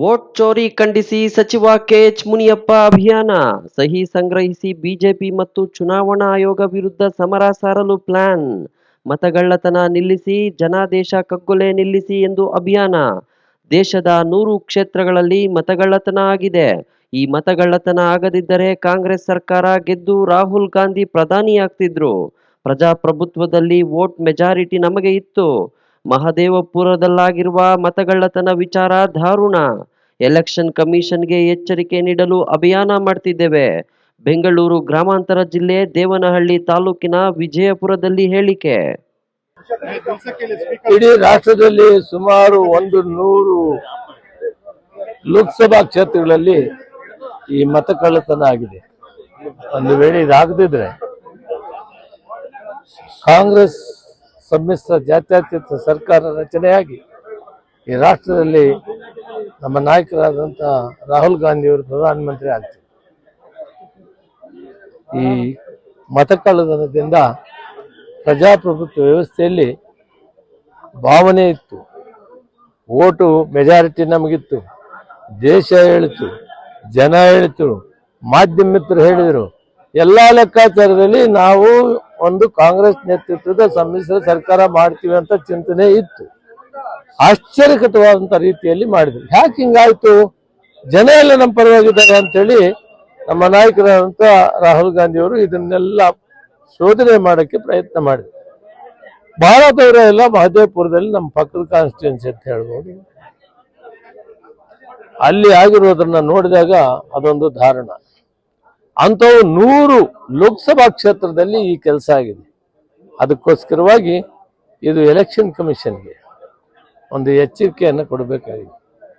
Vote ಚೋರಿ ಖಂಡಿಸಿ ಸಚಿವ K H Muniyappa ಅಭಿಯಾನ. ಸಹಿ ಸಂಗ್ರಹಿಸಿ ಬಿಜೆಪಿ ಮತ್ತು ಚುನಾವಣಾ ಆಯೋಗ ವಿರುದ್ಧ ಸಮರ ಸಾರಲು ಪ್ಲಾನ್. ಮತಗಳ್ಳತನ ನಿಲ್ಲಿಸಿ, ಜನಾದೇಶ ಕಗ್ಗೊಲೆ ನಿಲ್ಲಿಸಿ ಎಂದು ಅಭಿಯಾನ. ದೇಶದ ನೂರು ಕ್ಷೇತ್ರಗಳಲ್ಲಿ ಮತಗಳ್ಳತನ ಆಗಿದೆ. ಈ ಮತಗಳ್ಳತನ ಆಗದಿದ್ದರೆ ಕಾಂಗ್ರೆಸ್ ಸರ್ಕಾರ ಗೆದ್ದು ರಾಹುಲ್ ಗಾಂಧಿ ಪ್ರಧಾನಿಯಾಗ್ತಿದ್ರು. ಪ್ರಜಾಪ್ರಭುತ್ವದಲ್ಲಿ ವೋಟ್ ಮೆಜಾರಿಟಿ ನಮಗೆ ಇತ್ತು. ಮಹದೇವಪುರದಲ್ಲಾಗಿರುವ ಮತಗಳ್ಳತನ ವಿಚಾರ ದಾರುಣ ಎಲೆಕ್ಷನ್ ಕಮಿಷನ್ಗೆ ಎಚ್ಚರಿಕೆ ನೀಡಲು ಅಭಿಯಾನ ಮಾಡ್ತಿದ್ದೇವೆ. ಬೆಂಗಳೂರು ಗ್ರಾಮಾಂತರ ಜಿಲ್ಲೆ ದೇವನಹಳ್ಳಿ ತಾಲೂಕಿನ ವಿಜಯಪುರದಲ್ಲಿ ಹೇಳಿಕೆ. ಇಡೀ ರಾಷ್ಟ್ರದಲ್ಲಿ ಸುಮಾರು ಒಂದು ನೂರು ಲೋಕಸಭಾ ಕ್ಷೇತ್ರಗಳಲ್ಲಿ ಈ ಮತ ಕಳ್ಳತನ ಆಗಿದೆ. ಒಂದು ವೇಳೆ ಇದಾಗದಿದ್ರೆ ಕಾಂಗ್ರೆಸ್ ಸಮ್ಮಿಶ್ರ ಜಾತ್ಯತೀತ ಸರ್ಕಾರ ರಚನೆಯಾಗಿ ಈ ರಾಷ್ಟ್ರದಲ್ಲಿ ನಮ್ಮ ನಾಯಕರಾದಂಥ ರಾಹುಲ್ ಗಾಂಧಿಯವರು ಪ್ರಧಾನಮಂತ್ರಿ ಆಗ್ತಾರೆ ಈ ಮತ ಕಳ್ಳತನದಿಂದ ಪ್ರಜಾಪ್ರಭುತ್ವ ವ್ಯವಸ್ಥೆಯಲ್ಲಿ ಭಾವನೆ ಇತ್ತು. ಓಟು ಮೆಜಾರಿಟಿ ನಮಗಿತ್ತು. ದೇಶ ಹೇಳಿತು, ಜನ ಹೇಳಿತು ಮಾಧ್ಯಮಿತ್ರು ಹೇಳಿದರು. ಎಲ್ಲ ಲೆಕ್ಕಾಚಾರದಲ್ಲಿ ನಾವು ಒಂದು ಕಾಂಗ್ರೆಸ್ ನೇತೃತ್ವದ ಸಮ್ಮಿಶ್ರ ಸರ್ಕಾರ ಮಾಡ್ತೀವಿ ಅಂತ ಚಿಂತನೆ ಇತ್ತು. ಆಶ್ಚರ್ಯಕರವಾದಂಥ ರೀತಿಯಲ್ಲಿ ಮಾಡಿದ್ರು. ಯಾಕೆ ಹಿಂಗಾಯ್ತು? ಜನ ಎಲ್ಲ ನಮ್ಮ ಪರವಾಗಿದ್ದಾರೆ ಅಂತೇಳಿ ನಮ್ಮ ನಾಯಕರಾದಂಥ ರಾಹುಲ್ ಗಾಂಧಿಯವರು ಇದನ್ನೆಲ್ಲ ಶೋಧನೆ ಮಾಡೋಕ್ಕೆ ಪ್ರಯತ್ನ ಮಾಡಿದ್ರು. ಬಹಳ ದೂರ ಎಲ್ಲ ಮಹದೇವಪುರದಲ್ಲಿ ನಮ್ಮ ಪಕ್ಕದ ಕಾನ್ಸ್ಟಿಟ್ಯೂನ್ಸಿ ಅಂತ ಹೇಳ್ಬೋದು. ಅಲ್ಲಿ ಆಗಿರೋದನ್ನ ನೋಡಿದಾಗ ಅದೊಂದು ಧಾರಣ. ಅಂಥವು ನೂರು ಲೋಕಸಭಾ ಕ್ಷೇತ್ರದಲ್ಲಿ ಈ ಕೆಲಸ ಆಗಿದೆ. ಅದಕ್ಕೋಸ್ಕರವಾಗಿ ಇದು ಎಲೆಕ್ಷನ್ ಕಮಿಷನ್ಗೆ ಒಂದು ಎಚ್ಚರಿಕೆಯನ್ನು ಕೊಡಬೇಕಾಗಿದೆ.